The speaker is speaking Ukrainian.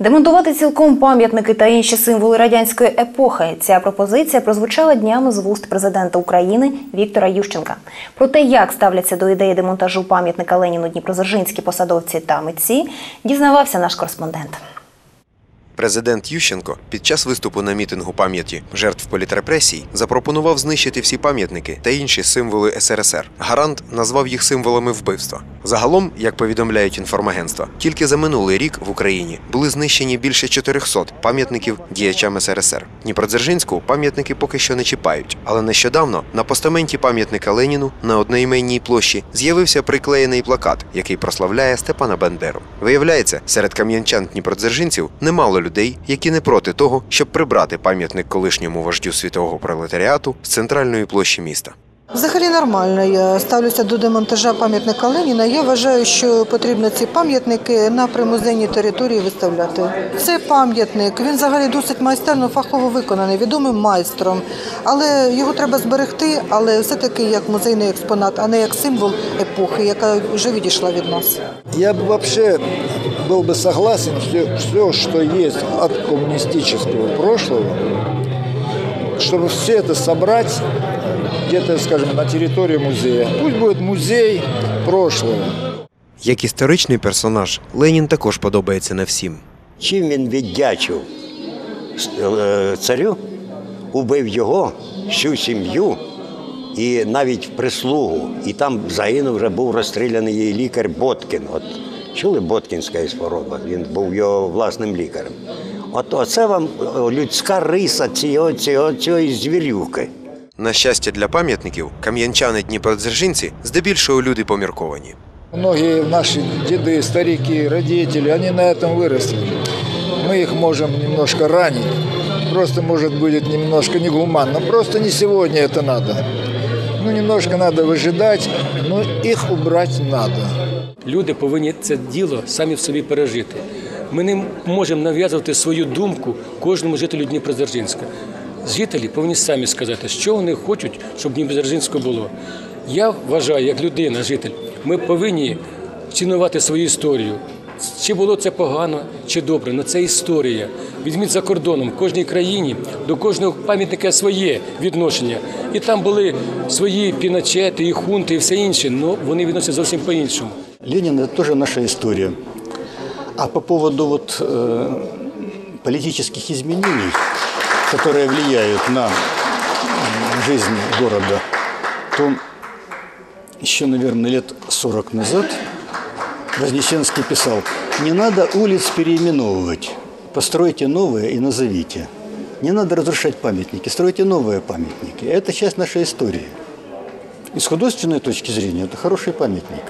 Демонтувати цілком пам'ятники та інші символи радянської епохи. Ця пропозиція прозвучала днями з вуст президента України Віктора Ющенка. Про те, як ставляться до ідеї демонтажу пам'ятника Леніну дніпродзержинські посадовці та митці, дізнавався наш кореспондент. Президент Ющенко під час виступу на мітингу пам'яті жертв політрепресій запропонував знищити всі пам'ятники та інші символи СРСР. Гарант назвав їх символами вбивства. Загалом, як повідомляють інформагентства, тільки за минулий рік в Україні були знищені більше 400 пам'ятників діячам СРСР. Дніпродзержинську пам'ятники поки що не чіпають, але нещодавно на постаменті пам'ятника Леніну на одноіменній площі з'явився приклеєний плакат, який прославляє Степана Бандеру. Виявляється, серед кам'янчан дніпродзержинців немало людей, які не проти того, щоб прибрати пам'ятник колишньому вождю світового пролетаріату з центральної площі міста. Взагалі нормально. Я ставлюся до демонтажа пам'ятника Леніна. Я вважаю, що потрібно ці пам'ятники на примузейній території виставляти. Це пам'ятник. Він взагалі досить майстерно, фахово виконаний, відомим майстром. Але його треба зберегти, але все-таки як музейний експонат, а не як символ епохи, яка вже відійшла від нас. Я бы вообще был бы согласен, все, все, что есть от коммунистического прошлого, чтобы все это собрать где-то, скажем, на территории музея. Пусть будет музей прошлого. Як історичний персонаж, Ленін також подобається не всім. Чим він віддячив е, царю, убив його, всю сім'ю і навіть прислугу. І там загинув вже був розстріляний її лікар Боткін. От чули Боткінська хвороба? Він був його власним лікарем. От оце вам людська риса цього, цього, цієї звірюки. На щастя для пам'ятників, кам'янчани Дніпродзержинці здебільшого люди помірковані. Многие наши деды, старики, родители, они на этом выросли. Мы их можем немножко ранить. Просто, может, будет немножко негуманно. Просто не сегодня это надо. Ну, немножко надо выжидать, но их убрать надо. Люди повинні це діло самі в собі пережити. Ми не можемо нав'язувати свою думку кожному жителю Дніпродзержинська. Жителі повинні самі сказати, що вони хочуть, щоб Дніпродзержинську було. Я вважаю, як людина, житель, ми повинні цінувати свою історію. Чи було це погано, чи добре, але це історія. Візьміть за кордоном, в кожній країні до кожного пам'ятника своє відношення. І там були свої піначети, і хунти, і все інше, але вони відносяться зовсім по-іншому. Ленин – это тоже наша история. А по поводу вот, э, политических изменений, которые влияют на жизнь города, то еще, наверное, лет 40 назад Вознесенский писал, не надо улиц переименовывать, постройте новые и назовите. Не надо разрушать памятники, стройте новые памятники. Это часть нашей истории. И с художественной точки зрения это хороший памятник.